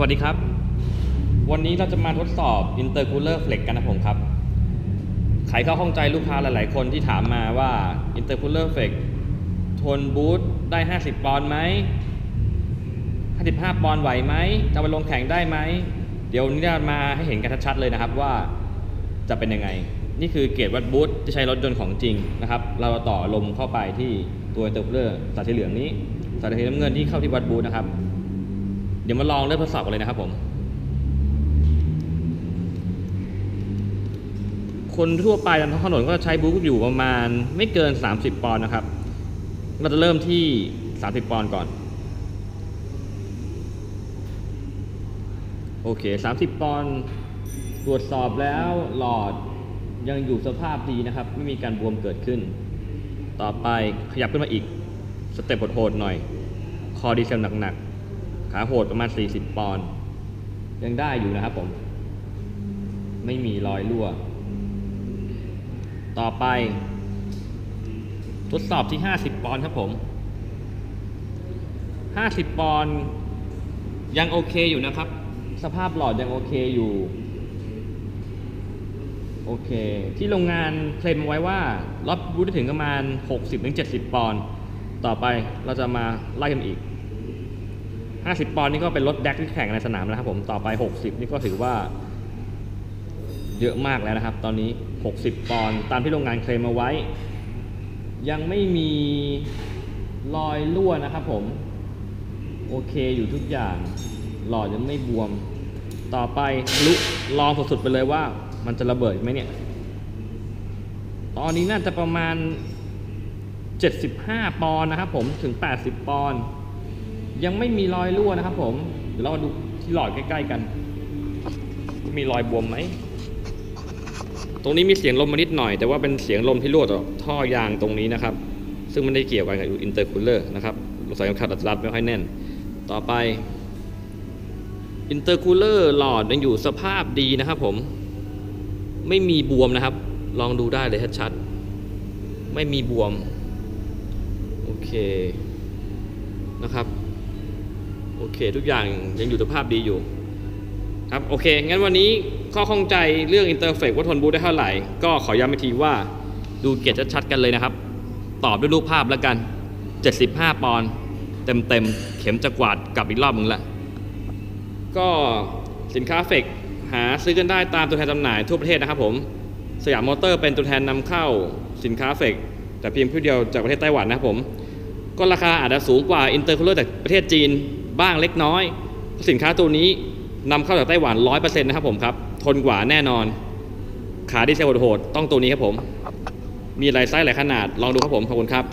สวัสดีครับ วันนี้เราจะมาทดสอบ Intercooler Flex กันนะผมครับไขข้อข้องใจลูกค้าหลาย ๆ คนที่ถามมาว่า Intercooler Flex ทนบูทได้ 50 ปอนด์ไหม 55 ปอนด์ไหวไหม จะไปลงแข่งได้ไหม เดี๋ยวนี้เรามาให้เห็นกันชัด ๆ เลยนะครับว่าจะเป็นยังไง นี่คือเกียรดวัดบูทที่ใช้รถยนต์ของจริงนะครับ เราต่อลมเข้าไปที่ตัว Intercooler สายสีเหลืองนี้ สายสีน้ำเงินที่เข้าที่วัดบูทนะครับ ดี๋ยวมาลองเริ่มทดสอบกันเลยนะครับผม คนทั่วไปตามท้องถนนก็ใช้บูทอยู่ประมาณไม่เกิน 30 ปอนด์นะครับ เราจะเริ่มที่ 30 ปอนด์ก่อน โอเค 30 ปอนด์ตรวจสอบแล้วหลอดยังอยู่สภาพดีนะครับ ไม่มีการบวมเกิดขึ้น ต่อไปขยับขึ้นมาอีก สเต็ปโหดๆหน่อย คอดีเซลหนักๆ ขาโหดประมาณ 40 ปอนด์ยังได้อยู่นะครับผม ไม่มีรอยรั่ว ต่อไป ทดสอบที่ 50 ปอนด์ครับผม 50 ปอนด์ยังโอเคอยู่นะครับ สภาพหลอดยังโอเคอยู่ โอเค ที่โรงงานเคลมไว้ว่าล็อตบูทได้ถึงประมาณ 60-70 ปอนด์ต่อไปเราจะมาไล่กันอีก 50 ปอนด์นี่ก็เป็นรถแดกที่แข่งในสนามแล้วครับผมต่อไป 60 นี่ก็ถือว่า เยอะมากแล้วนะครับ ตอนนี้ 60 ปอนด์ตามที่โรงงานเคลมมาไว้ ยังไม่มีรอยรั่วนะครับผม โอเคอยู่ทุกอย่าง หลอดยังไม่บวม ต่อไปลุลองสุดๆไปเลยว่า มันจะระเบิดไหมเนี่ย ตอนนี้น่าจะประมาณ 75 ปอนด์นะครับผมถึง 80 ปอนด์ ยังไม่มีรอยรั่วนะครับผม เดี๋ยวเรามาดูที่หลอดใกล้ๆกัน มีรอยบวมไหม ตรงนี้มีเสียงลมมานิดหน่อย แต่ว่าเป็นเสียงลมที่รั่วจากท่อยางตรงนี้นะครับ ซึ่งไม่ได้เกี่ยวกันกับอินเตอร์คูลเลอร์นะครับสายขัดอัตรัดไม่ค่อยแน่น ต่อไปอินเตอร์คูลเลอร์หลอดยังอยู่สภาพดีนะครับผม ไม่มีบวมนะครับ ลองดูได้เลยชัดๆไม่มีบวม โอเคนะครับ โอเค ทุกอย่างยังอยู่สภาพดีอยู่ครับโอเค งั้นวันนี้ข้อข้องใจเรื่องอินเตอร์เฟกว่าทนบูได้เท่าไหร่ ก็ขอย้ำอีกทีว่าดูเกียรติชัดๆกันเลยนะครับ ตอบด้วยรูปภาพแล้วกัน 75 ปอนด์เต็มๆ เข็มจะกวาดกลับอีกรอบมึงละ ก็สินค้าเฟกหาซื้อกันได้ตามตัวแทนจำหน่ายทั่วประเทศนะครับผม สยามมอเตอร์เป็นตัวแทนนำเข้าสินค้าเฟกแต่เพียงผู้เดียวจากประเทศไต้หวันนะครับผม ก็ราคาอาจจะสูงกว่าอินเตอร์คูลเลอร์จากประเทศจีน บ้างเล็กน้อย สินค้าตัวนี้นำเข้าจากไต้หวันร้อยเปอร์เซ็นะครับผมครับ ทนกว่าแน่นอน ขาดีเซลโหดๆต้องตัวนี้ครับผม มีหลายไซส์หลายขนาดลองดูครับผมขอบคุณครับ